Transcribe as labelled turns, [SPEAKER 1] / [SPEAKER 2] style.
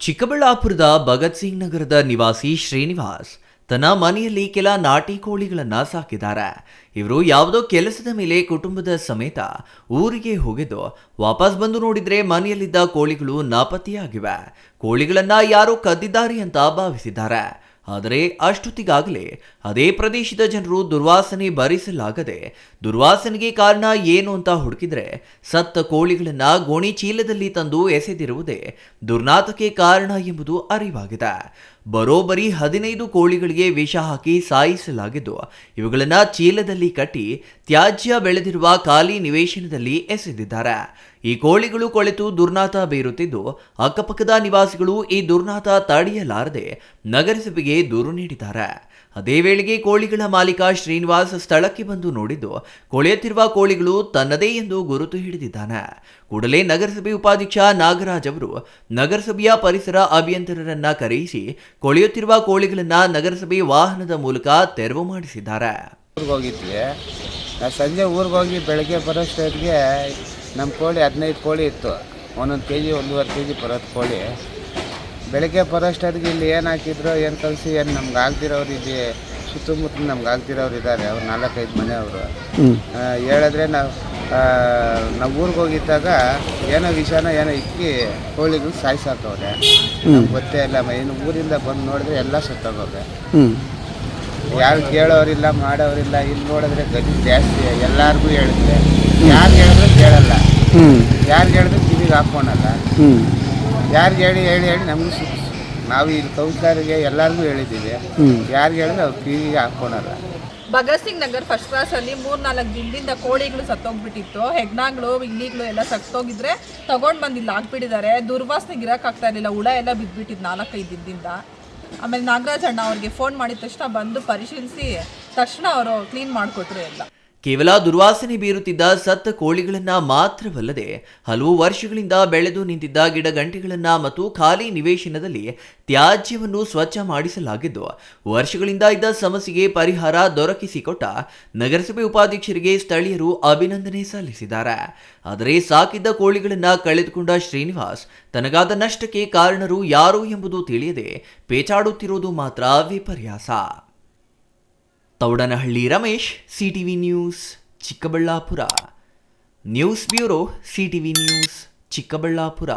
[SPEAKER 1] ಚಿಕ್ಕಬಳ್ಳಾಪುರದ ಭಗತ್ ಸಿಂಗ್ ನಗರದ ನಿವಾಸಿ ಶ್ರೀನಿವಾಸ್ ತನ್ನ ಮನೆಯಲ್ಲಿ ಕೆಲ ನಾಟಿ ಕೋಳಿಗಳನ್ನ ಸಾಕಿದ್ದಾರೆ. ಇವರು ಯಾವುದೋ ಕೆಲಸದ ಮೇಲೆ ಕುಟುಂಬದ ಸಮೇತ ಊರಿಗೆ ಹೋಗಿದ್ದು, ವಾಪಸ್ ಬಂದು ನೋಡಿದ್ರೆ ಮನೆಯಲ್ಲಿದ್ದ ಕೋಳಿಗಳು ನಾಪತ್ತೆಯಾಗಿವೆ. ಕೋಳಿಗಳನ್ನ ಯಾರೋ ಕದ್ದಿದ್ದಾರೆ ಅಂತ ಭಾವಿಸಿದ್ದಾರೆ. ಆದರೆ ಅಷ್ಟೊತ್ತಿಗಾಗಲೇ ಅದೇ ಪ್ರದೇಶದ ಜನರು ದುರ್ವಾಸನೆ ಭರಿಸಲಾಗದೆ ದುರ್ವಾಸನೆಗೆ ಕಾರಣ ಏನು ಅಂತ ಹುಡುಕಿದ್ರೆ ಸತ್ತ ಕೋಳಿಗಳನ್ನ ಗೋಣಿ ಚೀಲದಲ್ಲಿ ತಂದು ಎಸೆದಿರುವುದೇ ದುರ್ನಾತಕ್ಕೆ ಕಾರಣ ಎಂಬುದು ಅರಿವಾಗಿದೆ. ಬರೋಬ್ಬರಿ ಹದಿನೈದು ಕೋಳಿಗಳಿಗೆ ವಿಷ ಹಾಕಿ ಸಾಯಿಸಲಾಗಿದ್ದು, ಇವುಗಳನ್ನು ಚೀಲದಲ್ಲಿ ಕಟ್ಟಿ ತ್ಯಾಜ್ಯ ಬೆಳೆದಿರುವ ಖಾಲಿ ನಿವೇಶನದಲ್ಲಿ ಎಸೆದಿದ್ದಾರೆ. ಈ ಕೋಳಿಗಳು ಕೊಳೆತು ದುರ್ನಾತ ಬೀರುತ್ತಿದ್ದು, ಅಕ್ಕಪಕ್ಕದ ನಿವಾಸಿಗಳು ಈ ದುರ್ನಾತ ತಡೆಯಲಾರದೆ ನಗರಸಭೆಗೆ ದೂರು ನೀಡಿದ್ದಾರೆ. ಅದೇ ವೇಳೆಗೆ ಕೋಳಿಗಳ ಮಾಲೀಕ ಶ್ರೀನಿವಾಸ್ ಸ್ಥಳಕ್ಕೆ ಬಂದು ನೋಡಿದ್ದು, ಕೊಳೆಯುತ್ತಿರುವ ಕೋಳಿಗಳು ತನ್ನದೇ ಎಂದು ಗುರುತು ಹಿಡಿದಿದ್ದಾನೆ. ಕೂಡಲೇ ನಗರಸಭೆ ಉಪಾಧ್ಯಕ್ಷ ನಾಗರಾಜ್ ಅವರು ನಗರಸಭೆಯ ಪರಿಸರ ಅಭಿಯಂತರರನ್ನ ಕರೆಯಿಸಿ ಕೊಳೆಯುತ್ತಿರುವ ಕೋಳಿಗಳನ್ನ ನಗರಸಭೆ ವಾಹನದ ಮೂಲಕ ತೆರವು ಮಾಡಿಸಿದ್ದಾರೆ.
[SPEAKER 2] ಸಂಜೆ ಊರಿಗೆ ಹೋಗಿ ಬೆಳಗ್ಗೆ ಬರೋಷ್ಟೊತ್ತಿಗೆ ನಮ್ಮ ಕೋಳಿ ಹದಿನೈದು ಕೋಳಿ ಇತ್ತು. ಒಂದೊಂದು ಕೆ ಜಿ ಒಂದೂವರೆ ಕೆ ಜಿ ಬರೋದು ಕೋಳಿ. ಬೆಳಗ್ಗೆ ಬರೋಷ್ಟೊತ್ತಿಗೆ ಇಲ್ಲಿ ಏನು ಹಾಕಿದ್ರು ಏನು ಕಳಿಸಿ ಏನು ನಮ್ಗೆ ಆಗ್ದಿರೋರು ಇದೆ ಸುತ್ತಮುತ್ತ ನಮ್ಗೆ ಆಗ್ದಿರೋರು ಇದ್ದಾರೆ ಅವ್ರು ನಾಲ್ಕೈದು ಮನೆಯವರು. ಹೇಳಿದ್ರೆ ನಾವು ನಮ್ಮ ಊರಿಗೆ ಹೋಗಿದ್ದಾಗ ಏನೋ ವಿಷಯನ ಏನೋ ಇಕ್ಕಿ ಕೋಳಿಗಳು ಸಾಯಿಸಾಕವ್ರೆ ಗೊತ್ತೇ ಇಲ್ಲ ಇನ್ನು ಊರಿಂದ ಬಂದು ನೋಡಿದ್ರೆ ಎಲ್ಲ ಸುತ್ತೋಗವ್ರೆ ಯಾರು ಕೇಳೋರಿಲ್ಲ ಮಾಡೋರಿಲ್ಲ ಇಲ್ಲಿ ನೋಡಿದ್ರೆ ಗತಿ ಜಾಸ್ತಿ ಎಲ್ಲಾರ್ಗೂ ಹೇಳಿದ್ರೆ ಯಾರು ಹೇಳಿದ್ರು ಕೇಳಲ್ಲ. ಯಾರು ಹೇಳಿದ್ರು ಕಿವಿಗೆ ಹಾಕ್ಕೊಳಲ್ಲ. ಯಾರಿಗೆ ಹೇಳಿ ಹೇಳಿ ಹೇಳಿ ನಮಗೂ ಸಿಕ್ಕ ನಾವು ಇಲ್ಲಿ ಕೌನ್ಸಿಲರ್ಗೆ ಎಲ್ಲರಿಗೂ ಹೇಳಿದ್ದೀವಿ. ಯಾರಿಗೆ ಹೇಳಿದ್ರೆ ಅವ್ರು ಕಿವಿಗೆ ಹಾಕ್ಕೊಳಲ್ಲ.
[SPEAKER 3] ಭಗತ್ ಸಿಂಗ್ ನಗರ್ ಫಸ್ಟ್ ಕ್ಲಾಸಲ್ಲಿ ಅಲ್ಲಿ ಮೂರ್ ನಾಲ್ಕು ದಿನದಿಂದ ಕೋಳಿಗಳು ಸತ್ತೋಗ್ಬಿಟ್ಟಿತ್ತು. ಹೆಗ್ನಾಗಳು ಇಲ್ಲಿಗಳು ಎಲ್ಲ ಸತ್ತೋಗಿದ್ರೆ ತಗೊಂಡ್ ಬಂದು ಇಲ್ಲಿ ಹಾಕ್ಬಿಟ್ಟಿದ್ದಾರೆ. ದುರ್ವಾಸನೆ ಇರಕ್ ಆಗ್ತಾ ಇರಲಿಲ್ಲ. ಹುಳ ಎಲ್ಲ ಬಿದ್ಬಿಟ್ಟಿದ್ ನಾಲ್ಕೈದು ದಿನದಿಂದ. ಆಮೇಲೆ ನಾಗರಾಜ್ ಅಣ್ಣ ಅವ್ರಿಗೆ ಫೋನ್ ಮಾಡಿದ ತಕ್ಷಣ ಬಂದು ಪರಿಶೀಲಿಸಿ ತಕ್ಷಣ ಅವರು ಕ್ಲೀನ್ ಮಾಡಿಕೊಟ್ರು ಎಲ್ಲ.
[SPEAKER 1] ಕೇವಲ ದುರ್ವಾಸನೆ ಬೀರುತ್ತಿದ್ದ ಸತ್ತ ಕೋಳಿಗಳನ್ನ ಮಾತ್ರವಲ್ಲದೆ ಹಲವು ವರ್ಷಗಳಿಂದ ಬೆಳೆದು ನಿಂತಿದ್ದ ಗಿಡಗಂಟೆಗಳನ್ನ ಮತ್ತು ಖಾಲಿ ನಿವೇಶನದಲ್ಲಿ ತ್ಯಾಜ್ಯವನ್ನು ಸ್ವಚ್ಛ ಮಾಡಿಸಲಾಗಿದ್ದು, ವರ್ಷಗಳಿಂದ ಇದ್ದ ಸಮಸ್ಯೆಗೆ ಪರಿಹಾರ ದೊರಕಿಸಿಕೊಟ್ಟ ನಗರಸಭೆ ಉಪಾಧ್ಯಕ್ಷರಿಗೆ ಸ್ಥಳೀಯರು ಅಭಿನಂದನೆ ಸಲ್ಲಿಸಿದ್ದಾರೆ. ಆದರೆ ಸಾಕಿದ್ದ ಕೋಳಿಗಳನ್ನ ಕಳೆದುಕೊಂಡ ಶ್ರೀನಿವಾಸ್ ತನಗಾದ ನಷ್ಟಕ್ಕೆ ಕಾರಣರು ಯಾರು ಎಂಬುದು ತಿಳಿಯದೆ ಪೇಚಾಡುತ್ತಿರುವುದು ಮಾತ್ರ ವಿಪರ್ಯಾಸ. Thoudanahalli Ramesh CTV news Chikkaballapur. News bureau CTV news Chikkaballapur.